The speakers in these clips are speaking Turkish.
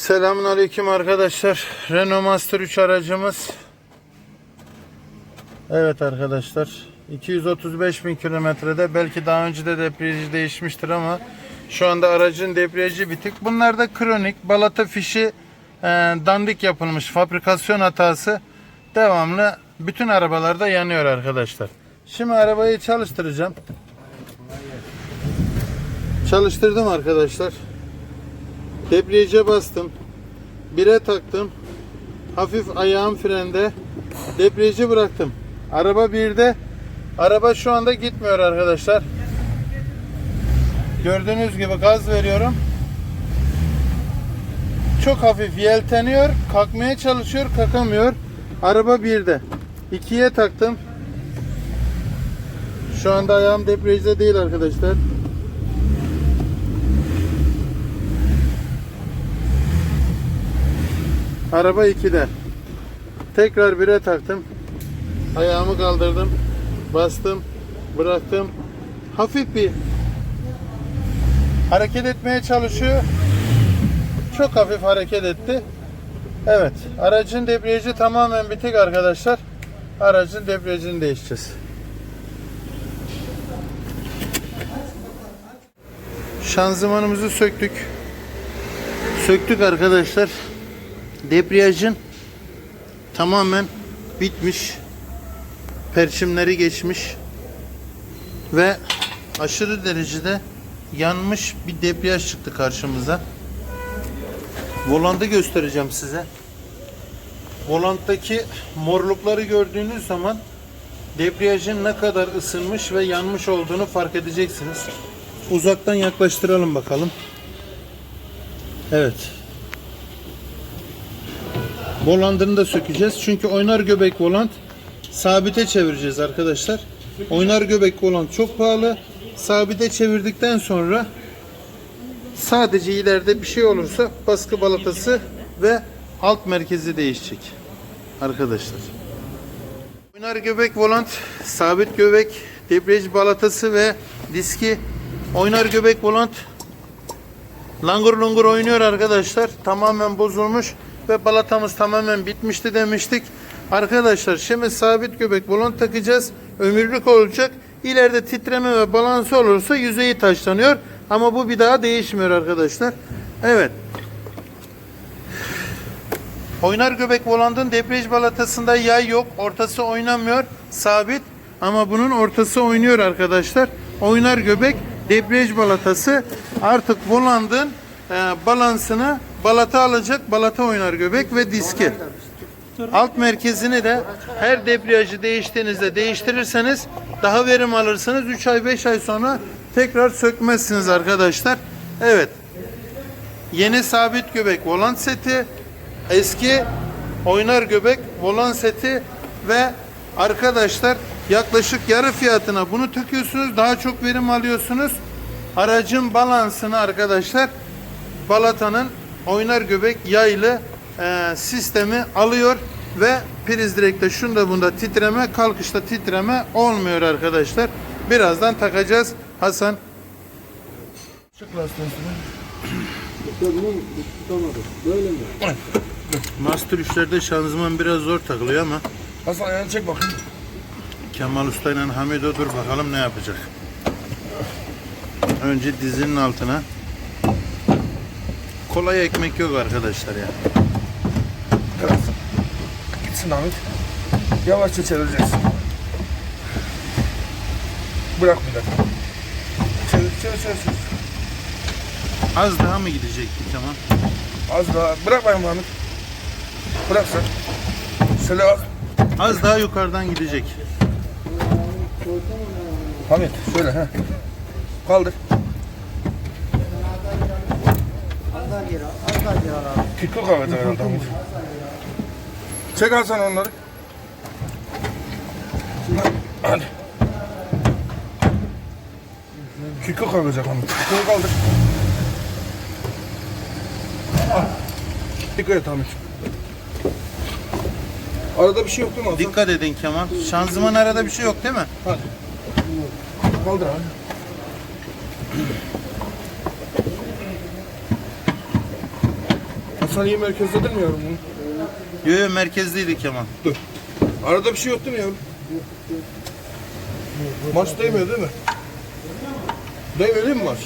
Selamun Aleyküm arkadaşlar. Renault Master 3 aracımız. Evet arkadaşlar. 235 bin kilometrede belki daha önce de debriyajı değişmiştir ama şu anda aracın debriyajı bitik. Bunlar da kronik balata fişi e, dandik yapılmış fabrikasyon hatası devamlı bütün arabalarda yanıyor arkadaşlar. Şimdi arabayı çalıştıracağım. Çalıştırdım arkadaşlar. Debriyaja bastım. Bire taktım. Hafif ayağım frende. Debriyajı bıraktım. Araba birde. Araba şu anda gitmiyor arkadaşlar. Gördüğünüz gibi gaz veriyorum. Çok hafif yelteniyor. Kalkmaya çalışıyor. Kalkamıyor. Araba birde. İkiye taktım. Şu anda ayağım debriyajda değil arkadaşlar. Araba 2'de. Tekrar 1'e taktım. Ayağımı kaldırdım. Bastım. Bıraktım. Hafif bir hareket etmeye çalışıyor. Çok hafif hareket etti. Evet. Aracın debriyajı tamamen bitik arkadaşlar. Aracın debriyajını değişeceğiz. Şanzımanımızı söktük. Söktük arkadaşlar debriyajın tamamen bitmiş. Perçimleri geçmiş. Ve aşırı derecede yanmış bir debriyaj çıktı karşımıza. Volantı göstereceğim size. Volanttaki morlukları gördüğünüz zaman debriyajın ne kadar ısınmış ve yanmış olduğunu fark edeceksiniz. Uzaktan yaklaştıralım bakalım. Evet. Volantını da sökeceğiz. Çünkü oynar göbek volant sabite çevireceğiz arkadaşlar. Oynar göbek volant çok pahalı. Sabite çevirdikten sonra sadece ileride bir şey olursa baskı balatası ve alt merkezi değişecek. Arkadaşlar. Oynar göbek volant, sabit göbek, debriyaj balatası ve diski oynar göbek volant Langur lungur oynuyor arkadaşlar. Tamamen bozulmuş ve balatamız tamamen bitmişti demiştik. Arkadaşlar şimdi sabit göbek balon takacağız. Ömürlük olacak. İleride titreme ve balansı olursa yüzeyi taşlanıyor. Ama bu bir daha değişmiyor arkadaşlar. Evet. Oynar göbek volantın debriyaj balatasında yay yok. Ortası oynamıyor. Sabit. Ama bunun ortası oynuyor arkadaşlar. Oynar göbek debriyaj balatası artık volandın e, balansını balata alacak. Balata oynar göbek ve diski. Alt merkezini de her debriyajı değiştiğinizde değiştirirseniz daha verim alırsınız. 3 ay 5 ay sonra tekrar sökmezsiniz arkadaşlar. Evet. Yeni sabit göbek volant seti, eski oynar göbek volant seti ve arkadaşlar yaklaşık yarı fiyatına bunu takıyorsunuz. Daha çok verim alıyorsunuz. Aracın balansını arkadaşlar balatanın oynar göbek yaylı e, sistemi alıyor ve priz direkte şunda bunda titreme kalkışta titreme olmuyor arkadaşlar. Birazdan takacağız. Hasan Çık lastiğin üstüne. Bunu tutamadım. Böyle mi? Master 3'lerde şanzıman biraz zor takılıyor ama Hasan ayağını çek bakayım. Kemal Usta ile Hamido dur bakalım ne yapacak. Önce dizinin altına. Kolay ekmek yok arkadaşlar ya. Evet. Gitsin Ahmet. Yavaşça çevireceksin. Bırak bir dakika. Çevir, çevir, çevir. çevir. Az daha mı gidecekti Kemal? Az daha. Bırak bakayım Ahmet. Bırak sen. Şöyle az. Az daha yukarıdan gidecek. Hamit şöyle he. Kaldır. Kütlü kahvede herhalde. Çek Hasan onları. Hadi. Kütlü kalkacak Hamit. Kütlüğü kaldır. Al. Dikkat et Hamit. Arada bir şey yok değil mi Hasan? Dikkat edin Kemal. Şanzıman arada bir şey yok değil mi? Hadi. Kaldır abi. Hastaneye merkezde değil mi yavrum bunu? Yo yo merkezdeydi Kemal. Dur. Arada bir şey yok değil mi yavrum? Maç değmiyor değil mi? Değmiyor değil mi maç?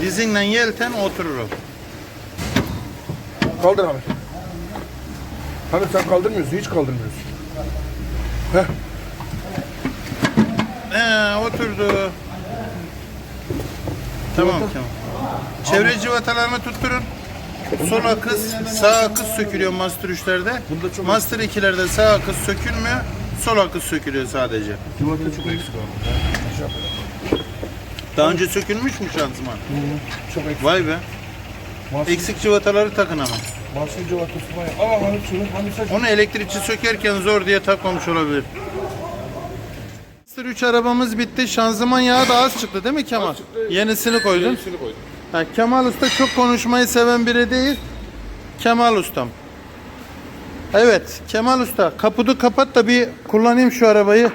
Dizinle yelten oturur o. Kaldır abi. Hani sen kaldırmıyorsun, hiç kaldırmıyorsun. Heh. Ee, oturdu. Tamam Kemal. Çevre civatalarını tutturun. Sol akış, sağ akış sökülüyor Master 3'lerde. Bunda çok- Master 2'lerde sağ akış sökülmüyor. Sol akış sökülüyor sadece. Civata çok eksik abi. Daha önce sökülmüş mü şanzıman? Çok eksik. Vay be. Eksik civataları takın ama. maçın civatası var ya. Aa hani şunu, hani sen Onu elektrikçi sökerken zor diye takmamış olabilir. Master 3 arabamız bitti. Şanzıman yağı da az çıktı değil mi Kemal? Yenisini koydun. Yenisini koydum. Ha, Kemal Usta çok konuşmayı seven biri değil. Kemal Ustam. Evet Kemal Usta kaputu kapat da bir kullanayım şu arabayı.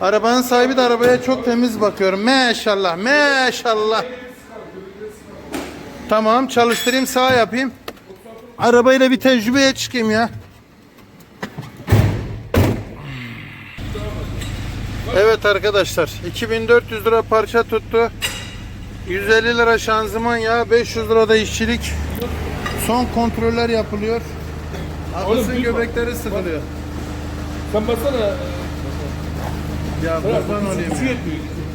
Arabanın sahibi de arabaya çok temiz bakıyorum. Maşallah maşallah. Tamam çalıştırayım sağ yapayım. Arabayla bir tecrübeye çıkayım ya. Evet arkadaşlar 2400 lira parça tuttu. 150 lira şanzıman yağı, 500 lira da işçilik. Son kontroller yapılıyor. Büyük göbekleri sıkılıyor. Sen baksana. Ya kurban olayım. Ya.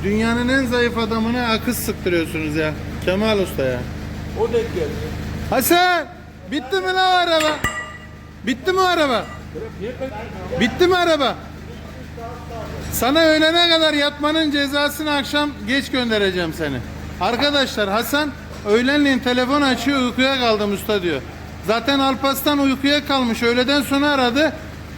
Dünyanın en zayıf adamına akış sıktırıyorsunuz ya. Kemal Usta ya. O denk geldi. Hasan! Bitti mi lan araba? Bitti mi araba? Bitti mi araba? Sana öğlene kadar yatmanın cezasını akşam geç göndereceğim seni. Arkadaşlar Hasan öğlenleyin telefon açıyor uykuya kaldım usta diyor. Zaten Alpaslan uykuya kalmış öğleden sonra aradı.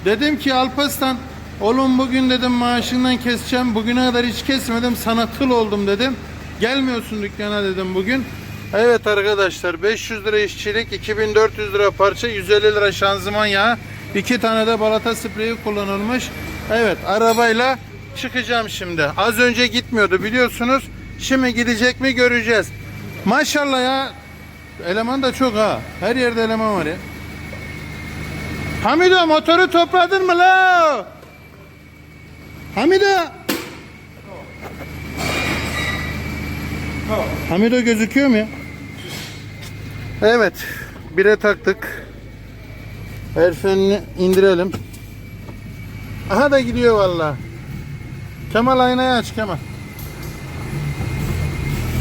Dedim ki Alpaslan oğlum bugün dedim maaşından keseceğim. Bugüne kadar hiç kesmedim sana tıl oldum dedim. Gelmiyorsun dükkana dedim bugün. Evet arkadaşlar 500 lira işçilik 2400 lira parça 150 lira şanzıman yağı iki tane de balata spreyi kullanılmış. Evet arabayla çıkacağım şimdi. Az önce gitmiyordu biliyorsunuz. Şimdi gidecek mi göreceğiz. Maşallah ya eleman da çok ha. Her yerde eleman var ya. Hamido motoru topladın mı la? Hamido. Hamido gözüküyor mu ya? Evet. Bire taktık. El frenini indirelim. Aha da gidiyor valla. Kemal aynayı aç Kemal.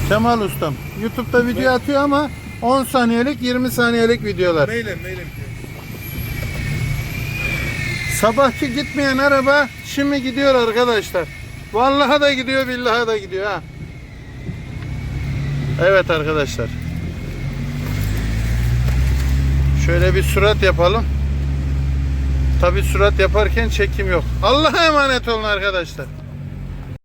Kemal ustam. Youtube'da video atıyor ama 10 saniyelik 20 saniyelik videolar. Meyle meyle. Sabahki gitmeyen araba şimdi gidiyor arkadaşlar. Vallahi da gidiyor billahi da gidiyor ha. Evet arkadaşlar. Şöyle bir surat yapalım. Tabi surat yaparken çekim yok. Allah'a emanet olun arkadaşlar.